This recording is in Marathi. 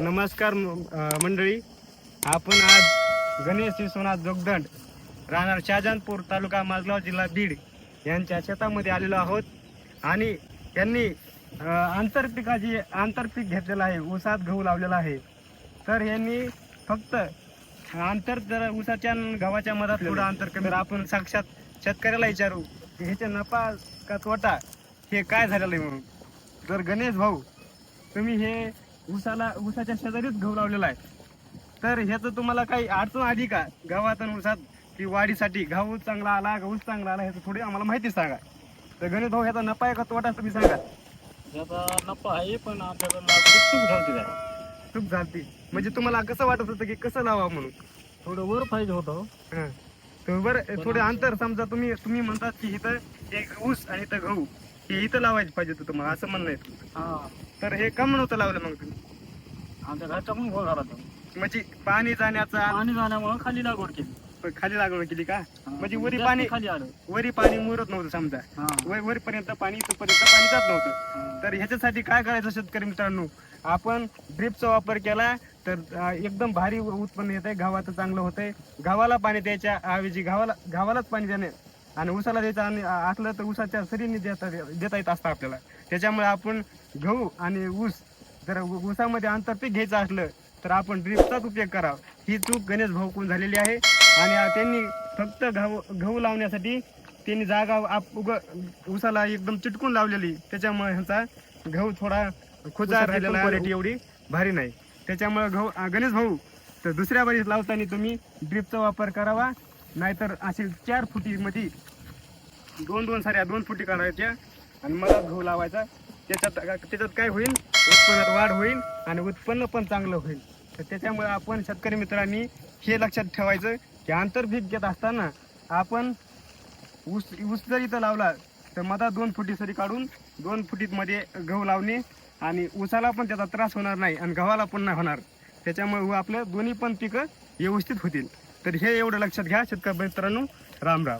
नमस्कार म- मंडळी. आपण आज गणेश विश्वनाथ जोगदंड राहणार शहाजहानपूर तालुका माजगाव जिल्हा बीड यांच्या शेतामध्ये आलेलो आहोत. आणि त्यांनी आंतरपिकाची आंतरपीक घेतलेलं आहे ऊसात गहू लावलेला आहे. तर यांनी फक्त आंतर जर ऊसाच्या गव्हाच्या मधात थोडं अंतर कमी आपण साक्षात शेतकऱ्याला विचारू की ह्याचे नफा का तोटा हे काय झालेलं आहे म्हणून? तर गणेश भाऊ तुम्ही हे ऊसाला ऊसाच्या शेजारीच गहू लावलेला आहे. तर ह्याचं तुम्हाला काही अडचण आली का? गव्हात आणि ऊसात की वाढीसाठी गहू चांगला आला का ऊस चांगला आला ह्याचं थोडी आम्हाला माहिती सांगा. तर गणेश भाऊ ह्याचा नफा आहे का तोटा तुम्ही सांगा. त्याचा नफा आहे पण चूक झाली आहे चूक झाली म्हणजे तुम्हाला कसं वाटत होतं की कसं लावा म्हणून? थोडं वर पाहिजे होतं. बरं थोडे अंतर समजा तुम्ही तुम्ही म्हणतात की इथं एक ऊस आणि इथं गहू. हे इथं लावायला पाहिजे होतं तुम्हाला असं म्हणणं आहे. तुमचं. हा. तर हे कम नव्हतं लावलं मग तुम्ही? आमच्या घरचा पण घोळ झाला तो म्हणजे पाणी जाण्याचा पाणी जाण्यामुळे खाली लागवड केली. खाली लागवड केली का? हा. म्हणजे वरी जास्त पाणी खाली आलं. वरी पाणी मुरत नव्हतं समजा. हा. वर वरपर्यंत पाणी इथपर्यंत पाणी जात नव्हतं. तर ह्याच्यासाठी काय करायचं शेतकरी मित्रांनो? आपण ड्रिपचा वापर केला तर अं, एकदम भारी उत्पन्न येत आहे गव्हाचं चांगलं होतंय. गव्हाला पाणी द्यायच्या ऐवजी गव्हाला गव्हालाच पाणी देणे आणि ऊसाला द्यायचं आणि असलं तर ऊसाच्या सरीने देता देता येत असतं आपल्याला. त्याच्यामुळे आपण गहू आणि ऊस जर ऊसामध्ये आंतरपीक घ्यायचं असलं तर आपण ड्रिपचाच उपयोग करावा. ही चूक गणेश भाऊकडून झालेली आहे आणि त्यांनी फक्त गहू गहू लावण्यासाठी त्यांनी जागा आप उग ऊसाला एकदम चिटकून लावलेली. त्याच्यामुळे ह्याचा गहू थोडा खुजार राहिलेला क्वालिटी एवढी भारी नाही. त्याच्यामुळे गहू गणेश भाऊ तर दुसऱ्या बारीस लावताना तुम्ही ड्रिपचा वापर करावा. नाहीतर असे चार फुटीमध्ये दोन दोन साऱ्या दोन फुटी काढायच्या आणि मला गहू लावायचा. त्याच्यात त्याच्यात काय होईल? उत्पन्नात वाढ होईल आणि उत्पन्न पण चांगलं होईल. तर त्याच्यामुळे आपण शेतकरी मित्रांनी हे लक्षात ठेवायचं की आंतरभीक घेत असताना आपण ऊस ऊस जर इथं लावला तर मधात दोन फुटी सरी काढून दोन फुटीमध्ये गहू लावणे आणि ऊसाला पण त्याचा त्रास होणार नाही आणि गव्हाला पण नाही होणार. त्याच्यामुळे आपलं दोन्ही पण पिकं व्यवस्थित होतील. तर हे एवढं लक्षात घ्या शेतकरी मित्रांनो. राम राम.